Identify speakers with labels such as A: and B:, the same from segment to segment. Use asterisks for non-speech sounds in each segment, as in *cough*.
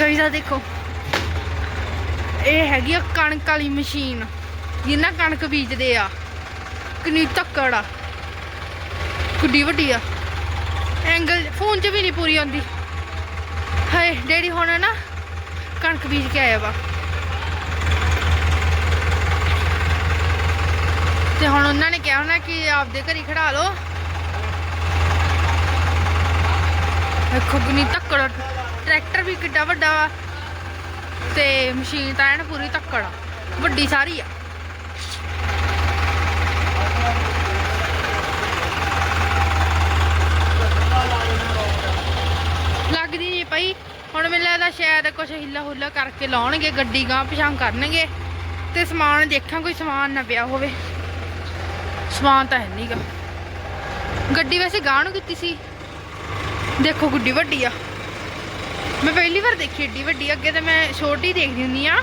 A: Guys ਆ ਦੇਖੋ। ਇਹ ਹੈਗੀ ਆ ਕਣਕ ਵਾਲੀ ਮਸ਼ੀਨ। ਜਿੰਨਾ ਕਣਕ ਬੀਜਦੇ ਆ, ਕਿੰਨੀ ਤੱਕੜ ਆ। ਕਿੱਡੀ ਵੱਡੀ ਆ। ਐਂਗਲ ਫੋਨ 'ਚ ਵੀ ਨਹੀਂ ਪੂਰੀ ਆਉਂਦੀ। ਹਾਏ, ਡੈਡੀ ਹੁਣ ਨਾ ਕਣਕ ਬੀਜ ਕੇ ਆਇਆ ਵਾ। ਤੇ ਹੁਣ ਉਹਨਾਂ ਨੇ ਕਿਹਾ ਹੋਣਾ ਕਿ ਆਪਦੇ ਘਰੀ ਖੜਾ ਲਓ। ਦੇਖੋ ਕਿੰਨੀ ਤੱਕੜ ਟਰੈਕਟਰ ਵੀ ਕਿੱਡਾ ਵੱਡਾ ਵਾ ਤੇ ਮਸ਼ੀਨ ਤਾਂ ਐਨ ਪੂਰੀ ਤੱਕੜ ਆ। ਵੱਡੀ ਸਾਰੀ ਆ। ਲੱਗਦੀ ਨਹੀਂ ਪਈ। ਹੁਣ ਮੈਨੂੰ ਲੱਗਦਾ ਸ਼ਾਇਦ ਕੁਝ ਹਿੱਲਾ ਹੁੱਲਾ ਕਰਕੇ ਲਾਉਣਗੇ, ਗੱਡੀ ਗਾਂ ਪਿਛਾਂ ਕਰਨਗੇ। ਤੇ ਸਮਾਨ ਦੇਖਾਂ, ਕੋਈ ਸਮਾਨ ਨਾ ਪਿਆ ਹੋਵੇ। ਸਮਾਨ ਤਾਂ ਹੈ ਨਹੀਂਗਾ ਗੱਡੀ ਵੈਸੇ ਗਾਂ ਨੂੰ ਕੀਤੀ ਸੀ। ਦੇਖੋ ਗੁੱਡੀ ਵੱਡੀ ਆ। ਮੈਂ ਪਹਿਲੀ ਵਾਰ ਦੇਖੀ ਏਡੀ ਵੱਡੀ, ਅੱਗੇ ਤਾਂ ਮੈਂ ਛੋਟੀ ਦੇਖਦੀ ਹੁੰਦੀ ਆ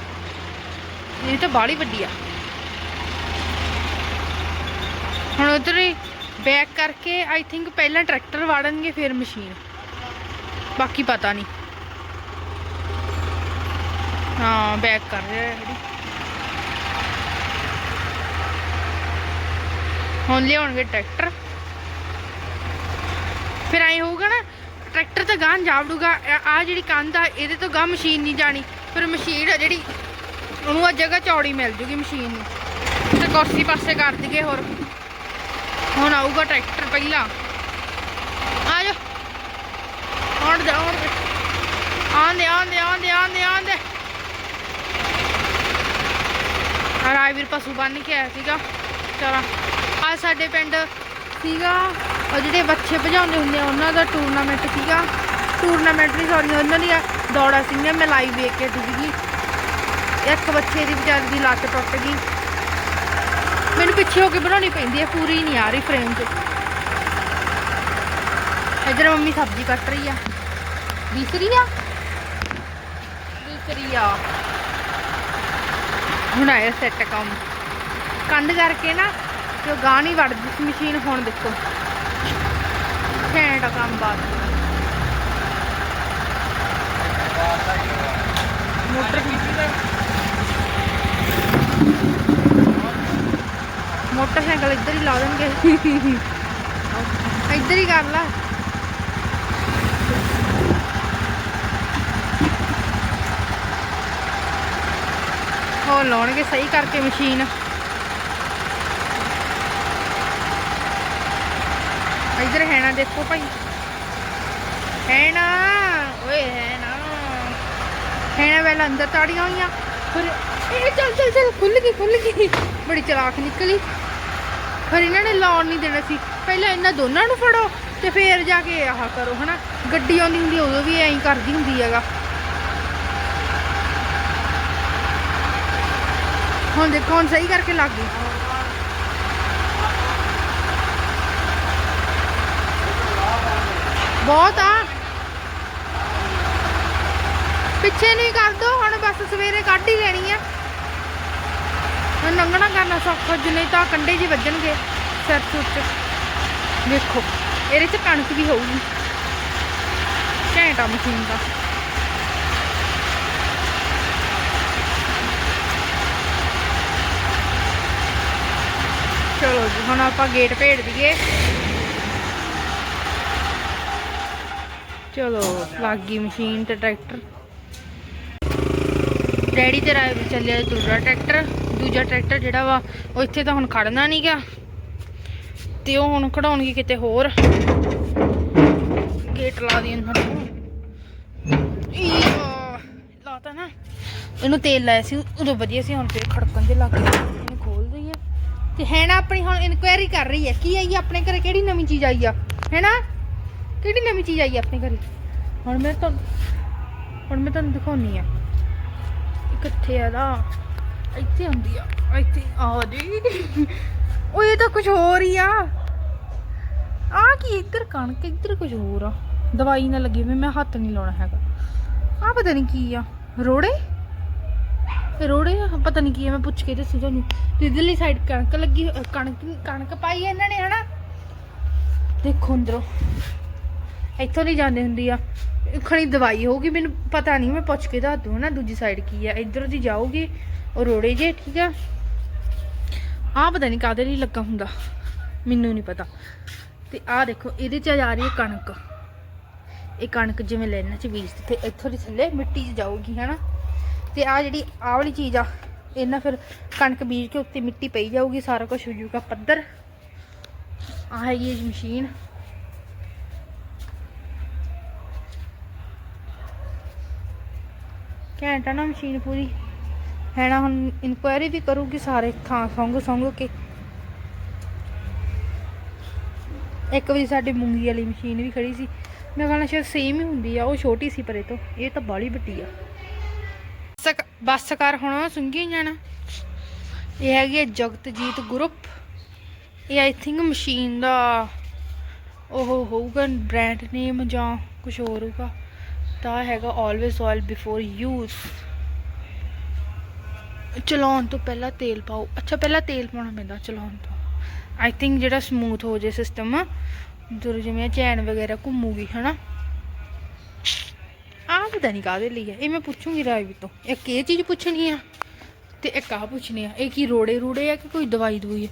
A: ਇਹ ਤਾਂ ਬਾਹਲੀ ਵੱਡੀ ਆ। ਹੁਣ ਉਧਰ ਹੀ ਬੈਕ ਕਰਕੇ ਆਈ ਥਿੰਕ ਪਹਿਲਾਂ ਟਰੈਕਟਰ ਵਾੜਨਗੇ, ਫਿਰ ਮਸ਼ੀਨ ਬਾਕੀ ਪਤਾ ਨਹੀਂ। ਹਾਂ ਬੈਕ ਕਰ ਰਿਹਾ ਜਿਹੜੀ। ਹੁਣ ਲਿਆਉਣਗੇ ਟਰੈਕਟਰ ਫਿਰ ਐ ਹੋਊਗਾ ਨਾ ਟਰੈਕਟਰ ਤਾਂ ਗਾਂ ਜਾਵੜੂਗਾ ਆ ਜਿਹੜੀ ਕੰਧ ਆ, ਇਹਦੇ ਤੋਂ ਗਾਂ ਮਸ਼ੀਨ ਨਹੀਂ ਜਾਣੀ। ਫਿਰ ਮਸ਼ੀਨ ਆ ਜਿਹੜੀ, ਉਹਨੂੰ ਆ ਜਗ੍ਹਾ ਚੌੜੀ ਮਿਲ ਜੂਗੀ ਮਸ਼ੀਨ ਨੂੰ। ਤੇ ਕੁਰਸੀ ਪਾਸੇ ਕਰ ਦਈਏ ਹੋਰ। ਹੁਣ ਆਊਗਾ ਟਰੈਕਟਰ ਪਹਿਲਾਂ। ਆ ਜਾ ਆਉਣ ਦੇ। ਆਉਣ ਦੇ ਆਉਂਦੇ ਆਉਂਦੇ ਆਉਂਦੇ ਆਉਂਦੇ ਆਉਂਦੇ ਆ ਰਾਜਵੀਰ ਪਸ਼ੂ ਬੰਨ ਕੇ ਆਇਆ ਸੀਗਾ। ਚਲਾ। ਆ ਸਾਡੇ ਪਿੰਡ ਸੀਗਾ। ਉਹ ਜਿਹੜੇ ਬੱਚੇ ਭਜਾਉਂਦੇ ਹੁੰਦੇ ਆ, ਉਹਨਾਂ ਦਾ ਟੂਰਨਾਮੈਂਟ ਸੀਗਾ। ਟੂਰਨਾਮੈਂਟ ਨਹੀਂ ਸੌਰੀ ਉਹਨਾਂ ਦੀਆਂ ਦੌੜਾਂ ਸੀਗੀਆਂ, ਮੈਂ ਲਾਈਵ ਵੇਖ ਕੇ ਸੀਗੀ। ਇੱਕ ਬੱਚੇ ਦੀ ਵਿਚਾਰੀ ਦੀ ਲੱਤ ਟੁੱਟ ਗਈ। ਮੈਨੂੰ ਪਿੱਛੇ ਹੋ ਕੇ ਬਣਾਉਣੀ ਪੈਂਦੀ ਹੈ ਪੂਰੀ ਨਹੀਂ ਆ ਰਹੀ ਫਰੇਮ 'ਚ। ਇੱਧਰ ਮੰਮੀ ਸਬਜ਼ੀ ਕੱਟ ਰਹੀ ਆ। ਦਿਖ ਆ? ਦਿਖ ਆ। ਹੁਣ ਆਇਆ ਸੈੱਟ ਕੰਮ। ਕੰਡ ਕਰਕੇ ਨਾ ਜੋ ਗਾਂ ਨਹੀਂ ਵੜਦੀ ਮਸ਼ੀਨ ਹੁਣ ਦੇਖੋ। ਘੈਂਟ ਕੰਮ ਬਾਤ ਮੋਟਰ ਮੋਟਰਸਾਈਕਲ ਇੱਧਰ ਹੀ ਲਾ ਦੇਣਗੇ। *laughs* ਇੱਧਰ ਹੀ ਕਰ ਲਾ। ਹੋ ਲਾਉਣਗੇ ਸਹੀ ਕਰਕੇ ਮਸ਼ੀਨ। ਇੱਧਰ ਹੈ ਨਾ ਦੇਖੋ ਭਾਈ। ਹੈ ਨਾ ਓਏ ਹੈ ਨਾ ਹੈ ਨਾ ਪਹਿਲਾਂ ਅੰਦਰ ਤਾੜੀਆਂ ਹੋਈਆਂ। ਫਿਰ ਇਹ ਚੱਲ ਚੱਲ ਚੱਲ ਖੁੱਲ ਗਈ ਖੁੱਲ ਗਈ। ਬੜੀ ਚਲਾਕ ਨਿਕਲੀ। ਫਿਰ ਇਹਨਾਂ ਨੇ ਲਾਉਣ ਨਹੀਂ ਦੇਣਾ ਸੀ। ਪਹਿਲਾਂ ਇਹਨਾਂ ਦੋਨਾਂ ਨੂੰ ਫੜੋ ਤੇ ਫੇਰ ਜਾ ਕੇ ਆਹ ਕਰੋ, ਹਨਾ। ਗੱਡੀ ਆਉਂਦੀ ਹੁੰਦੀ ਉਦੋਂ ਵੀ ਐਂ ਕਰਦੀ ਹੁੰਦੀ ਹੈਗਾ। ਹੁਣ ਦੇਖੋ, ਹੁਣ ਸਹੀ ਕਰਕੇ ਲੱਗ ਗਈ। ਬਹੁਤ ਆ। ਪਿੱਛੇ ਨਹੀਂ ਕਰ ਦੋ, ਹੁਣ ਬਸ ਸਵੇਰੇ ਕੱਢ ਹੀ ਲੈਣੀ ਆ। ਹੁਣ ਲੰਘਣਾ ਕਰਨਾ ਸੌਖਾ, ਜਿੰਨੇ ਤਾਂ ਕੰਡੇ ਜੀ ਵੱਜਣਗੇ ਸਿਰ ਸੁਰ ਦੇਖੋ ਇਹਦੇ ਚ ਕਣਕ ਵੀ ਹੋਊਗੀ। ਘੈਂਟਾ ਮਸ਼ੀਨ ਦਾ। ਚਲੋ ਜੀ, ਹੁਣ ਆਪਾਂ ਗੇਟ ਭੇੜ ਦਈਏ। ਚਲੋ, ਲੱਗ ਗਈ ਮਸ਼ੀਨ ਤੇ ਟਰੈਕਟਰ। ਡੈਡੀ ਤੇ ਰਾਏ ਚੱਲਿਆ ਦੂਜਾ ਟਰੈਕਟਰ। ਦੂਜਾ ਟਰੈਕਟਰ ਜਿਹੜਾ ਵਾ, ਉਹ ਇੱਥੇ ਤਾਂ ਹੁਣ ਖੜਨਾ ਨਹੀਂ ਗਿਆ ਤੇ ਉਹ ਹੁਣ ਖੜਾਉਣਗੇ ਕਿਤੇ ਹੋਰ। ਗੇਟ ਲਾ ਦੀ ਇਹਨਾਂ ਨੂੰ ਲਾਤਾ ਨਾ। ਇਹਨੂੰ ਤੇਲ ਲਾਇਆ ਸੀ, ਉਦੋਂ ਵਧੀਆ ਸੀ, ਹੁਣ ਫੇਰ ਖੜਕਣ ਦੇ ਲੱਗ ਗਏ। ਇਹਨੂੰ ਖੋਲ ਦਈਏ। ਤੇ ਹੈ ਨਾ ਆਪਣੀ ਹੁਣ ਇਨਕੁਆਇਰੀ ਕਰ ਰਹੀ ਹੈ, ਕੀ ਆਈ ਆ? ਆਪਣੇ ਘਰੇ ਕਿਹੜੀ ਨਵੀਂ ਚੀਜ਼ ਆਈ ਆ? ਹੈ ਕਿਹੜੀ ਨਵੀਂ ਚੀਜ਼ ਆਈ ਆ ਆਪਣੇ ਘਰੇ? ਹੁਣ ਮੈਂ ਤਾਂ ਹੁਣ ਮੈਂ ਤੁਹਾਨੂੰ ਦਿਖਾਉਣੀ ਆ। ਕਿੱਥੇ ਆ ਦਾ ਇੱਥੇ ਹੁੰਦੀ ਆ। ਇੱਥੇ ਆ ਜੀ। ਉਹ ਇਹ ਤਾਂ ਕੁਝ ਹੋਰ ਹੀ ਆ। ਆ ਕੀ ਇੱਧਰ ਕਣਕ, ਇੱਧਰ ਕੁਝ ਹੋਰ ਆ। ਦਵਾਈ ਨਾ ਲੱਗੀ ਵੀ ਮੈਂ ਹੱਥ ਨਹੀਂ ਲਾਉਣਾ ਹੈਗਾ। ਆ ਪਤਾ ਨਹੀਂ ਕੀ ਆ। ਰੋੜੇ? ਰੋੜੇ ਪਤਾ ਨਹੀਂ ਕੀ ਆ, ਮੈਂ ਪੁੱਛ ਕੇ ਦੱਸੂ ਤੁਹਾਨੂੰ। ਤੇ ਇਧਰਲੀ ਸਾਈਡ ਕਣਕ ਲੱਗੀ ਕਣਕ ਕਣਕ ਪਾਈ ਇਹਨਾਂ ਨੇ, ਹਨਾ? ਦੇਖੋ ਅੰਦਰੋਂ। ਇੱਥੋਂ ਦੀ ਜਾਂਦੀ ਹੁੰਦੀ ਆ। ਖਣੀ ਦਵਾਈ ਹੋਊਗੀ, ਮੈਨੂੰ ਪਤਾ ਨਹੀਂ, ਮੈਂ ਪੁੱਛ ਕੇ ਦੱਸ ਦੂੰ ਨਾ ਦੂਜੀ ਸਾਈਡ ਕੀ ਆ। ਇੱਧਰ ਦੀ ਜਾਊਗੀ, ਉਹ ਰੋੜੇ ਜੇ, ਠੀਕ ਆ। ਆਹ ਪਤਾ ਨਹੀਂ ਕਾਦੇ ਲਈ ਲੱਗਾ ਹੁੰਦਾ, ਮੈਨੂੰ ਨਹੀਂ ਪਤਾ। ਤੇ ਆਹ ਦੇਖੋ, ਇਹਦੇ ਚ ਜਾ ਰਹੀ ਹੈ ਕਣਕ। ਇਹ ਕਣਕ ਜਿਵੇਂ ਲੈਣਾ ਚ ਬੀਜਦੀ ਤੇ ਇੱਥੋਂ ਦੀ ਥੱਲੇ ਮਿੱਟੀ 'ਚ ਜਾਊਗੀ, ਹਨਾ। ਤੇ ਆ ਜਿਹੜੀ ਆਹ ਵਾਲੀ ਚੀਜ਼ ਆ ਇਹਨਾਂ ਫਿਰ ਕਣਕ ਬੀਜ ਕੇ ਉੱਤੇ ਮਿੱਟੀ ਪਈ ਜਾਊਗੀ, ਸਾਰਾ ਕੁਝ ਹੋ ਜਾਊਗਾ ਪੱਧਰ। ਆ ਹੈਗੀ ਇਹ ਮਸ਼ੀਨ। ਘੈਂਟ ਆ ਨਾ ਮਸ਼ੀਨ ਪੂਰੀ। ਹੈ ਨਾ ਹੁਣ ਇਨਕੁਆਇਰੀ ਵੀ ਕਰੂਗੀ ਸਾਰੇ ਥਾਂ ਸੰਗ ਸੰਗ ਕੇ। ਇੱਕ ਵਾਰੀ ਸਾਡੀ ਮੂੰਗੀ ਵਾਲੀ ਮਸ਼ੀਨ ਵੀ ਖੜੀ ਸੀ। ਮੈਂ ਕਹਿੰਦਾ ਸ਼ਾਇਦ ਸੇਮ ਹੀ ਹੁੰਦੀ ਆ, ਉਹ ਛੋਟੀ ਸੀ ਪਰੇ ਤੋਂ। ਇਹ ਤਾਂ ਬਾਲੀ ਵੱਡੀ ਆ। ਬੱਸ ਬਸ ਕਰ, ਹੁਣ ਸੁੰਗੀ ਜਾਣਾ। ਇਹ ਹੈਗੀ ਹੈ ਜਗਤਜੀਤ ਗਰੁੱਪ ਇਹ ਆਈ ਥਿੰਕ ਮਸ਼ੀਨ ਦਾ ਉਹ ਹੋਊਗਾ ਬ੍ਰਾਂਡ ਨੇਮ ਜਾਂ ਕੁਝ ਹੋਰ ਹੋਊਗਾ। ਤਾਂ ਹੈਗਾ ਆਲਵੇਸ ਆਇਲ ਬਿਫੋਰ ਯੂਜ਼ ਚਲਾਉਣ ਤੋਂ ਪਹਿਲਾਂ ਤੇਲ ਪਾਓ। ਅੱਛਾ, ਪਹਿਲਾਂ ਤੇਲ ਪਾਉਣਾ ਪੈਂਦਾ ਚਲਾਉਣ ਤੋਂ। ਆਈ ਥਿੰਕ ਜਿਹੜਾ ਸਮੂਥ ਹੋ ਜੇ ਸਿਸਟਮ ਜਦੋਂ ਜਿਵੇਂ ਚੈਨ ਵਗੈਰਾ ਘੁੰਮੂਗੀ, ਹਨਾ? ਆਹ ਪਤਾ ਨਹੀਂ ਕਾਹਦੇ ਲਈ ਹੈ ਇਹ ਮੈਂ ਪੁੱਛੂੰਗੀ ਰਾਜਵੀ ਤੋਂ। ਇੱਕ ਇਹ ਚੀਜ਼ ਪੁੱਛਣੀ ਆ ਤੇ ਇੱਕ ਆਹ ਪੁੱਛਣੀ ਆ। ਇਹ ਕੀ ਰੋੜੇ ਰੂੜੇ ਆ ਕਿ ਕੋਈ ਦਵਾਈ ਦੂਈ ਹੈ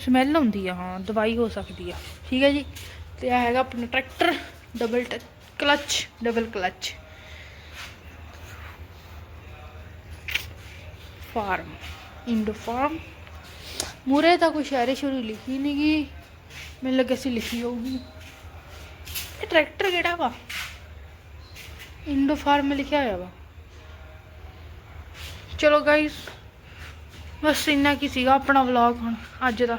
A: ਸਮੈਲ ਆਉਂਦੀ ਆ, ਹਾਂ, ਦਵਾਈ ਹੋ ਸਕਦੀ ਆ। ਠੀਕ ਹੈ ਜੀ? ਤੇ ਆ ਹੈਗਾ ਆਪਣਾ tractor double clutch double clutch farm Indo farm ਮੂਰੇ ਤਾਂ ਕੋਈ ਸ਼ਾਇਰੀ ਸ਼ੁਰੂ ਲਿਖੀ ਨਹੀਂ ਗਈ ਮੈਨੂੰ ਲੱਗਿਆ ਸੀ ਲਿਖੀ ਹੋਊਗੀ। ਇਹ ਟਰੈਕਟਰ ਕਿਹੜਾ ਵਾ? ਇੰਡੋ ਫਾਰਮ ਲਿਖਿਆ ਹੋਇਆ ਵਾ। ਚਲੋ ਗਾਇਸ ਬਸ ਇੰਨਾ ਕੀ ਸੀਗਾ ਆਪਣਾ ਵਲੌਗ ਹੁਣ, ਅੱਜ ਦਾ।